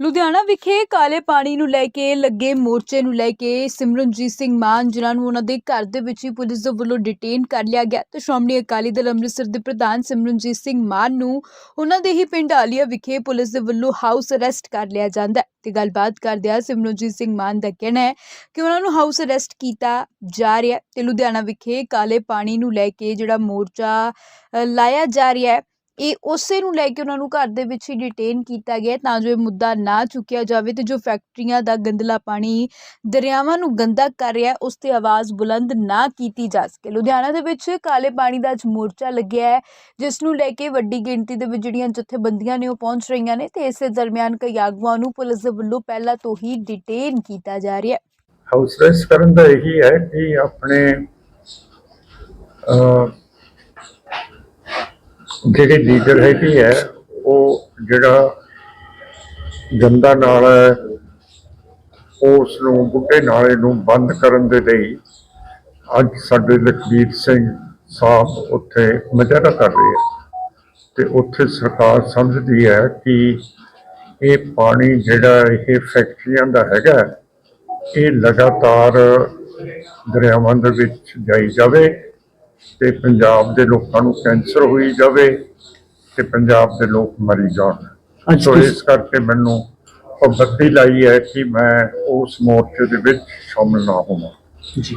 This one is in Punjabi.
ਲੁਧਿਆਣਾ ਵਿਖੇ ਕਾਲੇ ਪਾਣੀ ਨੂੰ ਲੈ ਕੇ, ਲੱਗੇ ਮੋਰਚੇ ਨੂੰ ਲੈ ਕੇ ਸਿਮਰਨਜੀਤ ਸਿੰਘ ਮਾਨ, ਜਿਨ੍ਹਾਂ ਨੂੰ ਉਹਨਾਂ ਦੇ ਘਰ ਦੇ ਵਿੱਚ ਹੀ ਪੁਲਿਸ ਦੇ ਵੱਲੋਂ ਡਿਟੇਨ ਕਰ ਲਿਆ ਗਿਆ। ਤੇ ਸ਼੍ਰੋਮਣੀ ਅਕਾਲੀ ਦਲ ਅੰਮ੍ਰਿਤਸਰ ਦੇ ਪ੍ਰਧਾਨ ਸਿਮਰਨਜੀਤ ਸਿੰਘ ਮਾਨ ਨੂੰ ਉਹਨਾਂ ਦੇ ਹੀ ਪਿੰਡ ਆਲੀਆ ਵਿਖੇ ਪੁਲਿਸ ਦੇ ਵੱਲੋਂ ਹਾਊਸ ਅਰੈਸਟ ਕਰ ਲਿਆ ਜਾਂਦਾ ਹੈ। ਤੇ ਗੱਲਬਾਤ ਕਰਦਿਆਂ ਸਿਮਰਨਜੀਤ ਸਿੰਘ ਮਾਨ ਦਾ ਕਹਿਣਾ ਹੈ ਕਿ ਉਹਨਾਂ ਨੂੰ ਹਾਊਸ ਅਰੈਸਟ ਕੀਤਾ ਜਾ ਰਿਹਾ ਹੈ। ਤੇ ਲੁਧਿਆਣਾ ਵਿਖੇ ਕਾਲੇ ਪਾਣੀ ਨੂੰ ਲੈ ਕੇ ਜਿਹੜਾ ਮੋਰਚਾ ਲਾਇਆ ਜਾ ਰਿਹਾ ਹੈ ਇਹ ਉਸੇ ਨੂੰ ਲੈ ਕੇ ਉਹਨਾਂ ਨੂੰ ਘਰ ਦੇ ਵਿੱਚ ਹੀ ਡਿਟੇਨ ਕੀਤਾ ਗਿਆ ਤਾਂ ਜੋ ਇਹ ਮੁੱਦਾ ਨਾ ਚੁੱਕਿਆ ਜਾਵੇ ਤੇ ਜੋ ਫੈਕਟਰੀਆਂ ਦਾ ਗੰਦਲਾ ਪਾਣੀ ਦਰਿਆਵਾਂ ਨੂੰ ਗੰਦਾ ਕਰ ਰਿਹਾ ਉਸ ਤੇ ਆਵਾਜ਼ ਬੁਲੰਦ ਨਾ ਕੀਤੀ ਜਾ ਸਕੇ। ਲੁਧਿਆਣਾ ਦੇ ਵਿੱਚ ਕਾਲੇ ਪਾਣੀ ਦਾ ਅੱਜ ਮੋਰਚਾ ਲੱਗਿਆ ਹੈ, ਜਿਸ ਨੂੰ ਲੈ ਕੇ ਵੱਡੀ ਗਿਣਤੀ ਦੇ ਵਿੱਚ ਜਿਹੜੀਆਂ ਜਥੇਬੰਦੀਆਂ ਨੇ ਉਹ ਪਹੁੰਚ ਰਹੀਆਂ ਨੇ ਤੇ ਇਸੇ ਦਰਮਿਆਨ ਕਈ ਆਗੂਆਂ ਨੂੰ ਪੁਲਿਸ ਦੇ ਵੱਲੋਂ ਪਹਿਲਾਂ ਤੋਂ ਹੀ ਡਿਟੇਨ ਕੀਤਾ ਜਾ ਰਿਹਾ ਹੈ। ਹਾਊਸ ਅਰੈਸਟ ਕਰਨ ਦਾ ਇਹੀ ਹੈ ਕਿ ਆਪਣੇ ਜਿਹੜੀ ਲੀਡਰ ਹੈਗੀ ਹੈ, ਉਹ ਜਿਹੜਾ ਗੰਦਾ ਨਾਲਾ ਹੈ ਉਸ ਨੂੰ ਬੁੱਢੇ ਨਾਲੇ ਨੂੰ ਬੰਦ ਕਰਨ ਦੇ ਲਈ ਅੱਜ ਸਾਡੇ ਲਖਬੀਰ ਸਿੰਘ ਸਾਹਿਬ ਉੱਥੇ ਮਜਾਰਾ ਕਰ ਰਹੇ ਹੈ ਤੇ ਉੱਥੇ ਸਰਕਾਰ ਸਮਝਦੀ ਹੈ ਕਿ ਇਹ ਪਾਣੀ ਜਿਹੜਾ ਇਹ ਫੈਕਟਰੀਆਂ ਦਾ ਹੈਗਾ ਇਹ ਲਗਾਤਾਰ ਦਰਿਆਵਾਂ ਦੇ ਵਿੱਚ ਜਾਈ ਜਾਵੇ ਤੇ ਪੰਜਾਬ ਦੇ ਲੋਕਾਂ ਨੂੰ ਕੈਂਸਰ ਹੋਈ ਜਾਵੇ ਤੇ ਪੰਜਾਬ ਦੇ ਲੋਕ ਮਰੀ ਜਾਣ। ਸੋ ਇਸ ਕਰਕੇ ਮੈਨੂੰ ਪਾਬੰਦੀ ਲਾਈ ਹੈ ਕਿ ਮੈਂ ਉਸ ਮੋਰਚੇ ਦੇ ਵਿੱਚ ਸ਼ਾਮਲ ਨਾ ਹੋਵਾਂ। ਜੀ।